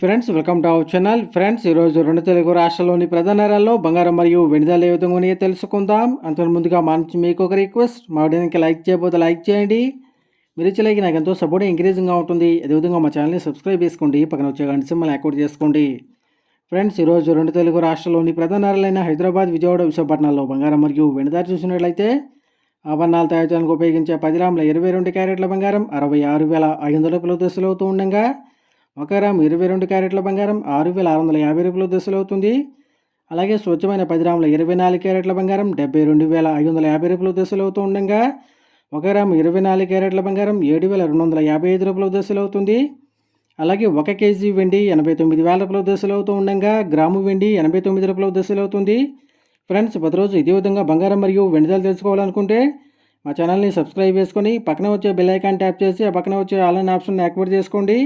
Friends welcome to our channel. Friends ఈరోజు రెండు తెలుగు రాష్ట్రాల్లోని ప్రధాన నగరాల్లో బంగారం మరియు వెనుదల ఏ విధంగా ఉన్నాయో తెలుసుకుందాం. అంతకు ముందుగా మా నుంచి మీకు ఒక రిక్వెస్ట్. మా వీడియోకి లైక్ చేయబోతే లైక్ చేయండి. మీరు ఇచ్చే లైక్ నాకు ఎంతో సపోర్ట్ ఎంకరేజింగ్గా ఉంటుంది. అదేవిధంగా మా ఛానల్ని సబ్స్క్రైబ్ చేసుకోండి. పక్కన వచ్చే గంట సింబల్ యాక్టివేట్ చేసుకోండి. ఫ్రెండ్స్ ఈరోజు రెండు తెలుగు రాష్ట్రాల్లోని ప్రధాన నగరాలైన హైదరాబాద్ విజయవాడ విశాఖపట్నంలో బంగారం మరియు వెనుదారి చూసినట్లయితే ఆభరణాలు తయారు చేయడానికి ఉపయోగించే పది రాముల ఇరవై రెండు క్యారెట్ల బంగారం అరవై ఆరు వేల ఐదు వందల పలు దశలు అవుతూ ఉండగా ఒక గ్రాము ఇరవై రెండు క్యారెట్ల బంగారం ఆరు వేల ఆరు వందల యాభై రూపాయల దశలు అవుతుంది అలాగే స్వచ్ఛమైన పది గ్రాముల ఇరవై నాలుగు క్యారెట్ల బంగారం డెబ్బై రెండు వేల ఐదు వందల యాభై రూపాయల దశలు అవుతూ ఉండగా ఒక గ్రాము ఇరవై నాలుగు క్యారెట్ల బంగారం ఏడు వేల రెండు వందల యాభై ఐదు రూపాయల దశలు అవుతుంది అలాగే ఒక కేజీ వెండి ఎనభై తొమ్మిది వేల రూపాయల దశలు అవుతూ ఉండగా గ్రాము వెండి ఎనభై తొమ్మిది రూపాయల దశలు అవుతుంది ఫ్రెండ్స్ ప్రతిరోజు ఇదే విధంగా బంగారం మరియు వెండిదాలు తెలుసుకోవాలనుకుంటే మా ఛానల్ని సబ్స్క్రైబ్ చేసుకొని పక్కన వచ్చే బెల్ ఐకాన్ ట్యాప్ చేసి ఆ పక్కన వచ్చే ఆన్లైన్ ఆప్షన్ యాక్టివేట్ చేసుకోండి.